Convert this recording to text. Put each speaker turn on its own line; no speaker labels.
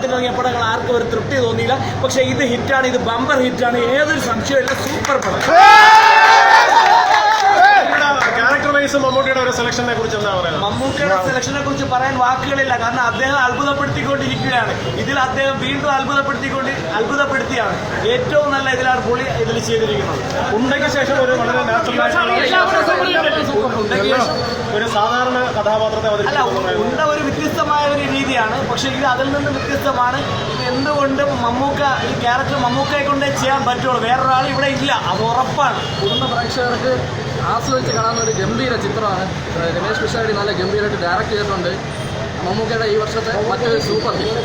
ഇറങ്ങിയ പടങ്ങൾ ആർക്കും ഒരു തൃപ്തി തോന്നിയില്ല. പക്ഷെ ഇത് ഹിറ്റാണ് ഇത് ബമ്പർ ഹിറ്റാണ്. ഏതൊരു സംശയമില്ല സൂപ്പർ പടം.
സെലക്ഷനെ കുറിച്ച് എന്താ പറയുന്നത്
മമ്മൂക്കയുടെ സെലക്ഷനെ കുറിച്ച് പറയാൻ വാക്കുകളില്ല. കാരണം അദ്ദേഹം അത്ഭുതപ്പെടുത്തിക്കൊണ്ടിരിക്കുകയാണ്. ഇതിൽ അദ്ദേഹം വീണ്ടും അത്ഭുതപ്പെടുത്തിക്കൊണ്ട് അത്ഭുതപ്പെടുത്തിയാണ്. ഏറ്റവും നല്ല ഇതിലാണ് പുള്ളി ഇതിൽ ചെയ്തിരിക്കുന്നത്.
ഉണ്ടയ്ക്ക് ശേഷം ഒരു വളരെ നാച്ചുറൽ
ഉണ്ടെങ്കിൽ ശേഷം
ഒരു സാധാരണ കഥാപാത്രത്തെ
അല്ല ഉണ്ട ഒരു വ്യത്യസ്തമായ ഒരു പക്ഷെ ഇത് അതിൽ നിന്ന് വ്യത്യസ്തമാണ്. ഇത് എന്തുകൊണ്ടും മമ്മൂക്ക ഈ ക്യാരക്ടർ മമ്മൂക്കയെ കൊണ്ടേ ചെയ്യാൻ പറ്റുള്ളൂ. വേറൊരാൾ ഇവിടെ ഇല്ല. അത് ഉറപ്പാണ്.
കുടുംബ പ്രേക്ഷകർക്ക് ആസ്വദിച്ച് കാണാവുന്ന ഒരു ഗംഭീര ചിത്രമാണ്. രമേശ് പിഷാടി നല്ല ഗംഭീരമായിട്ട് ഡയറക്റ്റ് ചെയ്തിട്ടുണ്ട്. മമ്മൂക്കയുടെ ഈ വർഷത്തെ മറ്റൊരു സൂപ്പർ ഹിറ്റ്.